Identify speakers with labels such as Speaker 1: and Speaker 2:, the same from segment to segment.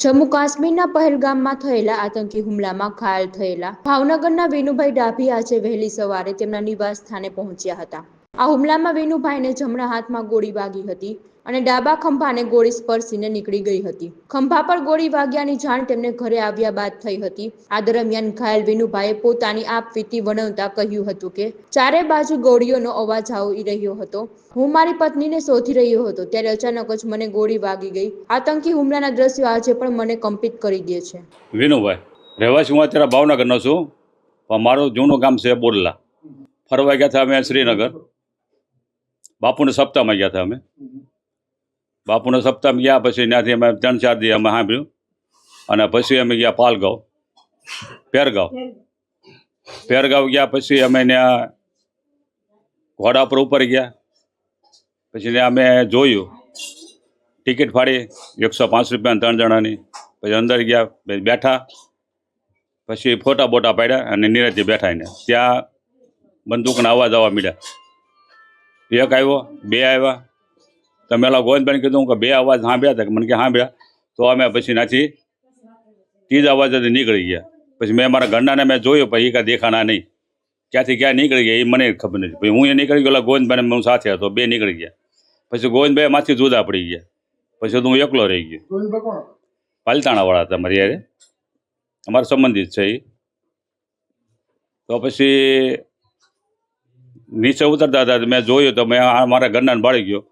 Speaker 1: જમ્મુ કાશ્મીરના પહેલગામમાં થયેલા આતંકી હુમલામાં ઘાયલ થયેલા ભાવનગરના વિનુભાઈ ડાભી આજે વહેલી સવારે તેમના નિવાસ સ્થાને પહોંચ્યા હતા. આ હુમલામાં વિનુભાઈને જમણા હાથમાં ગોળી વાગી હતી અને ડાબા ખંભાને ગોળી સ્પર્શીને નીકળી ગઈ હતી. ખંભા પર ગોળી વાગ્યાની જાણ તેમને ઘરે આવ્યા બાદ થઈ હતી. આ દરમિયાન ઘાયલ વિનુભાઈએ પોતાની આપવીતી વર્ણવતા કહ્યું હતું કે, ચારે બાજુ ગોળીઓનો અવાજ આવી રહ્યો હતો. હું મારી પત્નીને શોધી રહ્યો હતો, ત્યારે અચાનક જ મને ગોળી વાગી ગઈ. આતંકી હુમલાના દ્રશ્યો આજે પણ મને કંપિત કરી દે છે.
Speaker 2: વિનુભાઈ, રહેવાસી, હું અત્યારે ભાવનગરનો છું. મારું જૂનું ગામ છે બોરલા ફરવા ગયા હતા અમે શ્રીનગર. બાપુને સપ્તાહમાં ગયા હતા અમે. બાપુના સપ્તાહમાં ગયા પછી ત્યાંથી અમે ત્રણ ચાર દી અમે સાંભળ્યું. અને પછી અમે ગયા પાલગાંવ, પેરગાંવ. પેરગાંવ ગયા પછી અમે ત્યાં ઘોડા પર ઉપર ગયા. પછી ત્યાં અમે જોયું. ટિકિટ ફાડી એકસો પાંચ રૂપિયા ત્રણ જણાની. પછી અંદર ગયા પછી બેઠા. પછી ફોટા બોટા પાડ્યા અને નીરજથી બેઠા એને. ત્યાં બંદૂકના અવાજ આવવા માંડ્યા. એક આવ્યો બે આવ્યા. તો મેલા ગોવિંદભાઈને કીધું કે બે અવાજ સાંભળ્યા હતા કે મને કે સાંભળ્યા. તો અમે પછી નાથી તીજ અવાજ નીકળી ગયા. પછી મેં મારા ઘરનાને મેં જોયું પછી એ કાંઈ દેખાણા નહીં. ક્યાંથી ક્યાં નીકળી ગયા એ મને ખબર નથી. પછી હું એ નીકળી ગયો ગોવિંદભાઈને હું સાથે હતો બે નીકળી ગયા. પછી ગોવિંદભાઈ માથી જુદા પડી ગયા. પછી તો હું એકલો રહી ગયો. પાલતાણાવાળા હતા મારી યારે. અમારા સંબંધિત છે એ તો પછી નીચે ઉતરતા હતા મેં જોયું તો મેં મારા ઘરના બાળી ગયો.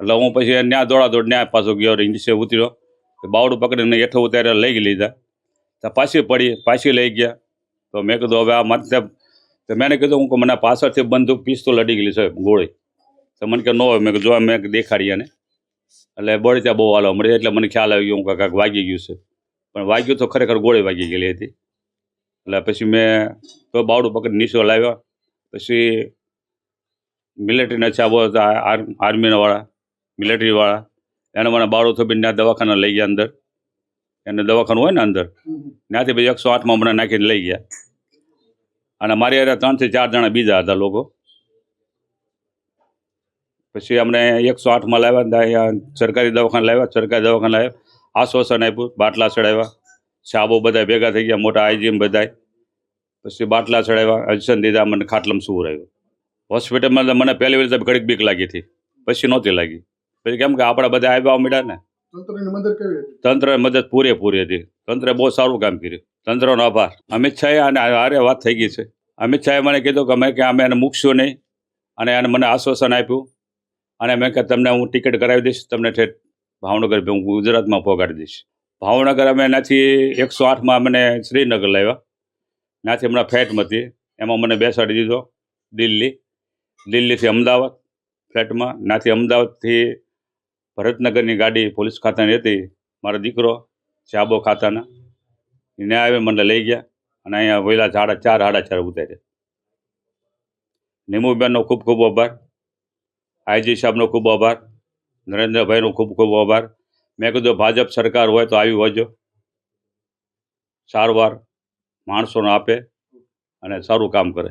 Speaker 2: એટલે હું પછી ન્યા દોડા દોડ ન્યા પાછો ગયો નીચે ઉતર્યો. બાવડું પકડીને હેઠો ઉતારે લઈ લીધા. તો પાછી પડી, પાછી લઈ ગયા. તો મેં કીધું, હવે આ મતલબ તો મેં કીધું, હું મને પાછળથી બંદૂક, પિસ્તોલ અડી ગયેલી છે ગોળી. તો મને કે ન હોય, મેં જો મેં દેખાડી એને. એટલે બળી ત્યાં બહુ હાલવા મળી, એટલે મને ખ્યાલ આવી ગયો, હું કાંક વાગી ગયું છે. પણ વાગ્યું તો ખરેખર ગોળી વાગી ગયેલી હતી. એટલે પછી મેં તો બાવડું પકડી નીચો લાવ્યો. પછી મિલિટરીના છાબો હતા આર્મીનાવાળા આર્મીના વાળા મિલિટરીવાળા એને મને બાળો થોપીને ત્યાં દવાખાના લઈ ગયા અંદર. એને દવાખાનું હોય ને અંદર. ત્યાંથી પછી એકસો આઠમાં મને નાખીને લઈ ગયા. અને મારી હારે ત્રણથી ચાર જણા બીજા હતા લોકો. પછી અમને એકસો આઠમાં લાવ્યા સરકારી દવાખાને લાવ્યા, સરકારી દવાખાને લાવ્યા. આશ્વાસન આપ્યું, બાટલા ચડાવ્યા. સાબો બધા ભેગા થઈ ગયા, મોટા આઈજીએમ બધા પછી બાટલા ચડાવ્યા અજસન દીધા મને ખાટલામાં સુવું રહ્યું. હોસ્પિટલમાં મને પહેલી વાર ઘડીક બીક લાગી હતી પછી નહોતી લાગી. પછી કેમ કે આપણા બધા આવ્યા મીડા ને.
Speaker 3: તંત્રની
Speaker 2: તંત્ર મદદ પૂરેપૂરી હતી. તંત્રે બહુ સારું કામ કર્યું. તંત્રનો આભાર. અમિત શાહે અને આરે વાત થઈ ગઈ છે. અમિત શાહે મને કીધું કે અમે કે અમે એને મૂકશું નહીં. અને એને મને આશ્વાસન આપ્યું. અને મેં કે તમને હું ટિકિટ કરાવી દઈશ તમને ઠેઠ ભાવનગર હું ગુજરાતમાં પહોંચાડી દઈશ. ભાવનગર અમે એનાથી એકસો આઠમાં મને શ્રીનગર લાવ્યા. ત્યાંથી હમણાં ફ્લાઇટમાં હતી એમાં મને બેસાડી દીધો, દિલ્હી. દિલ્હીથી અમદાવાદ ફ્લેટમાં. ત્યાંથી અમદાવાદથી ભરતનગરની ગાડી પોલીસ ખાતાની હતી. મારો દીકરો ચાબો ખાતાના. એને આવે, મને લઈ ગયા અને અહીંયા વહેલા સાડા ચાર સાડા ચાર ઉતાર્યા. નિમુબેનનો ખૂબ ખૂબ આભાર. આઈજી સાહેબનો ખૂબ આભાર. નરેન્દ્રભાઈનો ખૂબ ખૂબ આભાર. મેં કીધું, ભાજપ સરકાર હોય તો આવી હોજો. સારવાર માણસોને આપે અને સારું કામ કરે.